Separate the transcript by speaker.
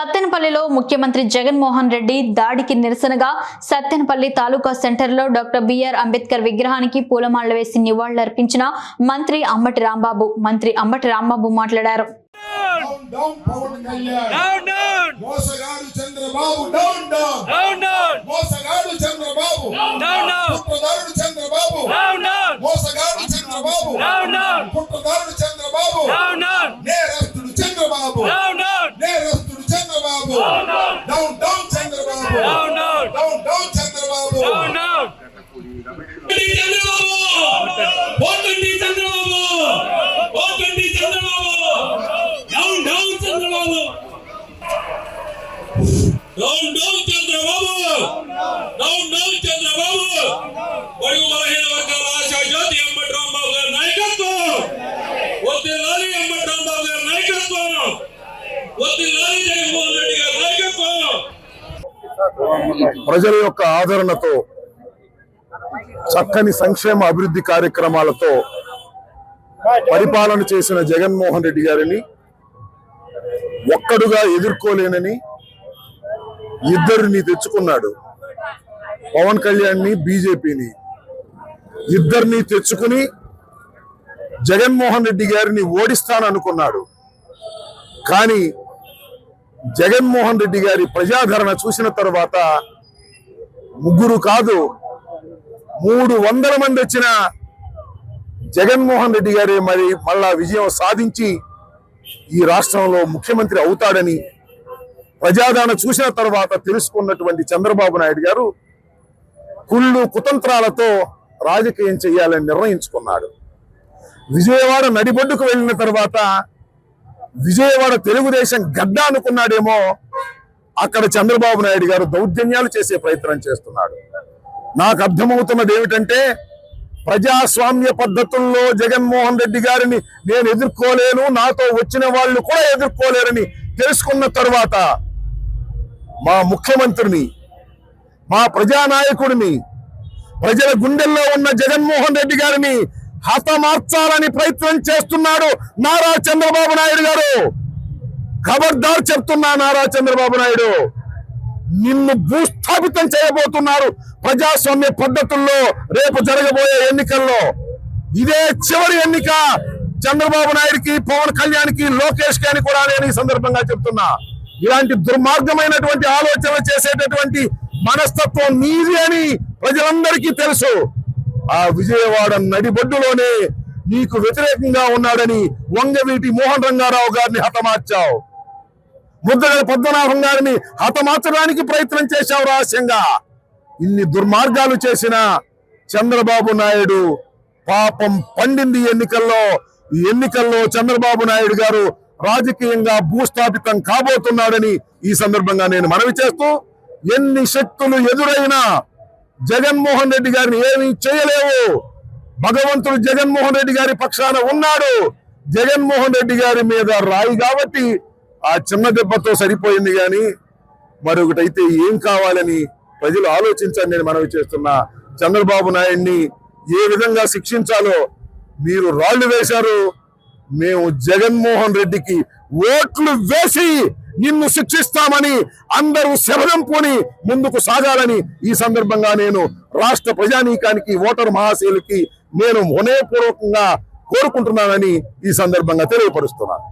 Speaker 1: సత్తెనపల్లిలో ముఖ్యమంత్రి జగన్మోహన్ రెడ్డి దాడికి నిరసనగా సత్తెనపల్లి తాలూకా సెంటర్లో డాక్టర్ బిఆర్ అంబేద్కర్ విగ్రహానికి పూలమాలలు వేసి నివాళులర్పించిన మంత్రి అంబటి రాంబాబు. మంత్రి అంబటి రాంబాబు మాట్లాడారు.
Speaker 2: Down down Pawan Kalyan.
Speaker 3: Down down
Speaker 2: మోసగాడు Chandrababu down down
Speaker 3: down down
Speaker 2: Chandrababu!
Speaker 3: Down down
Speaker 2: Chandrababu!
Speaker 4: బడుగు బలహీన వర్గాల ఆశా జ్యోతి రాంబాబు గారి నాయకత్వం! రాంబాబు గారి నాయకత్వం! జగన్మోహన్ రెడ్డి గారి నాయకత్వం!
Speaker 5: ప్రజల యొక్క ఆదరణతో చక్కని సంక్షేమ అభివృద్ధి కార్యక్రమాలతో పరిపాలన చేసిన జగన్మోహన్ రెడ్డి గారిని ఒక్కడుగా ఎదుర్కోలేనని ఇద్దరిని తెచ్చుకున్నాడు. పవన్ కళ్యాణ్ని బీజేపీని. ఇద్దరిని తెచ్చుకుని జగన్మోహన్ రెడ్డి గారిని ఓడిస్తాననుకున్నాడు. కానీ జగన్మోహన్ రెడ్డి గారి ప్రజాదరణ చూసిన తర్వాత ముగ్గురు కాదు మూడు వందల మంది వచ్చిన జగన్మోహన్ రెడ్డి గారే మరి మళ్ళా విజయం సాధించి ఈ రాష్ట్రంలో ముఖ్యమంత్రి అవుతాడని ప్రజాదరణ చూసిన తర్వాత తెలుసుకున్నటువంటి చంద్రబాబు నాయుడు గారు కుళ్ళు కుతంత్రాలతో రాజకీయం చేయాలని నిర్ణయించుకున్నాడు. విజయవాడ నడిబొడ్డుకు వెళ్ళిన తర్వాత విజయవాడ తెలుగుదేశం గడ్డ అనుకున్నాడేమో అక్కడ చంద్రబాబు నాయుడు గారు దౌర్జన్యాలు చేసే ప్రయత్నం చేస్తున్నాడు. నాకు అర్థమవుతున్నది ఏమిటంటే ప్రజాస్వామ్య పద్ధతుల్లో జగన్మోహన్ రెడ్డి గారిని నేను ఎదుర్కోలేను నాతో వచ్చిన వాళ్ళు కూడా ఎదుర్కోలేరని తెలుసుకున్న తర్వాత మా ముఖ్యమంత్రిని మా ప్రజానాయకుడిని ప్రజల గుండెల్లో ఉన్న జగన్మోహన్ రెడ్డి గారిని హతమార్చాలని ప్రయత్నం చేస్తున్నాడు నారా చంద్రబాబు నాయుడు గారు. ఖబర్దార్ చెప్తున్నా నారా చంద్రబాబు నాయుడు నిన్ను భూస్థాపితం చేయబోతున్నారు ప్రజాస్వామ్య పద్ధతుల్లో రేపు జరగబోయే ఎన్నికల్లో. ఇదే చివరి ఎన్నిక చంద్రబాబు నాయుడికి పవన్ కళ్యాణ్కి లోకేష్కి అని కూడా నేను ఈ సందర్భంగా చెప్తున్నా. ఇలాంటి దుర్మార్గమైనటువంటి ఆలోచన చేసేటటువంటి మనస్తత్వం నీది అని ప్రజలందరికీ తెలుసు. ఆ విజయవాడ నడిబొడ్డులోనే నీకు వ్యతిరేకంగా ఉన్నాడని వంగవీటి మోహన్ రంగారావు గారిని హతమార్చావు. ముద్దగల పద్మనాభం గారిని హతమార్చడానికి ప్రయత్నం చేశావు రహస్యంగా. ఇన్ని దుర్మార్గాలు చేసిన చంద్రబాబు నాయుడు పాపం పండింది ఎన్నికల్లో. ఈ ఎన్నికల్లో చంద్రబాబు నాయుడు గారు రాజకీయంగా భూస్థాపితం కాబోతున్నాడని ఈ సందర్భంగా నేను మనవి చేస్తూ ఎన్ని శక్తులు ఎదురైనా జగన్మోహన్ రెడ్డి గారిని ఏమీ చేయలేవు. భగవంతుడు జగన్మోహన్ రెడ్డి గారి పక్షాన ఉన్నాడు. జగన్మోహన్ రెడ్డి గారి మీద రాయి కాబట్టి ఆ చిన్న దెబ్బతో సరిపోయింది కానీ మరొకటైతే ఏం కావాలని ప్రజలు ఆలోచించండి నేను మనవి చేస్తున్నా చంద్రబాబు నాయుడిని ఏ విధంగా శిక్షించాలో మీరు రాళ్ళు వేశారు. మేము జగన్మోహన్ రెడ్డికి ఓట్లు వేసి నిన్ను శిక్షిస్తామని అందరూ శబదం పోని ముందుకు సాగాలని ఈ సందర్భంగా నేను రాష్ట్ర ప్రజానీకానికి ఓటరు మహాశయులకి నేను హృదయపూర్వకంగా కోరుకుంటున్నానని ఈ సందర్భంగా తెలియపరుస్తున్నాను.